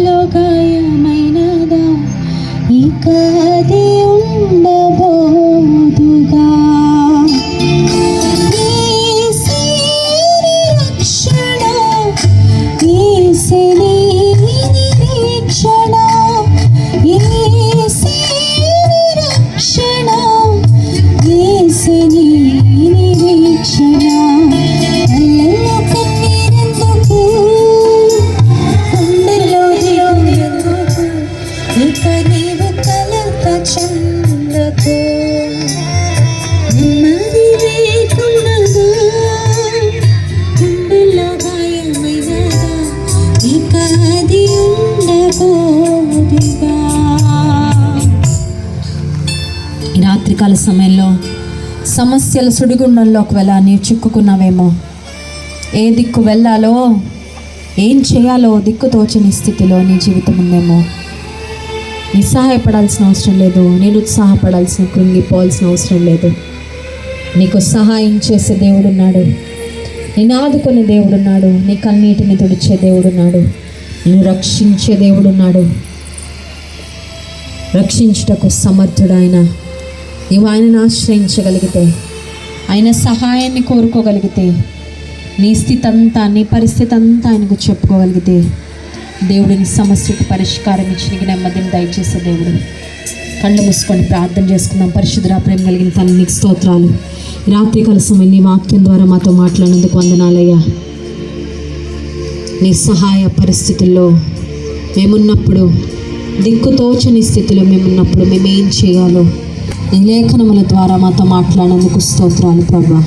ভালোবাসা ఈ రాత్రికాల సమయంలో సమస్యల సుడిగుండంలో ఒకవేళ నీవు చిక్కుకున్నావేమో. ఏ దిక్కు వెళ్ళాలో ఏం చేయాలో దిక్కు తోచని స్థితిలో నీ జీవితం ఉందేమో. నిస్సహాయపడాల్సిన సహాయపడాల్సిన అవసరం లేదు నేను ఉత్సాహపడాల్సిన కృంగిపోవాల్సిన అవసరం లేదు. నీకు సహాయం చేసే దేవుడున్నాడు. నేను ఆదుకునే దేవుడున్నాడు. నీ కన్నీటిని తుడిచే దేవుడున్నాడు. నిన్ను రక్షించే దేవుడున్నాడు. రక్షించుటకు సమర్థుడు నీవు ఆయనను ఆశ్రయించగలిగితే. ఆయన సహాయాన్ని కోరుకోగలిగితే. నీ స్థితి అంతా నీ పరిస్థితి అంతా ఆయనకు చెప్పుకోగలిగితే. దేవుడిని సమస్యకు పరిష్కారం ఇచ్చిన నెమ్మదిని దయచేసే దేవుడు. కళ్ళు మూసుకొని ప్రార్థన చేసుకుందాం. పరిశుద్ధ ప్రేమ కలిగిన తన నీకు స్తోత్రాలు. రాత్రి కలసమే నీ వాక్యం ద్వారా మాతో మాట్లాడినందుకు వందనాలయ్యా. నీ సహాయ పరిస్థితుల్లో మేమున్నప్పుడు దిక్కుతోచని స్థితిలో మేమున్నప్పుడు మేము ఏం చేయాలో నీ లేఖనముల ద్వారా మాతో మాట్లాడినందుకు స్తోత్రాలు ప్రభా.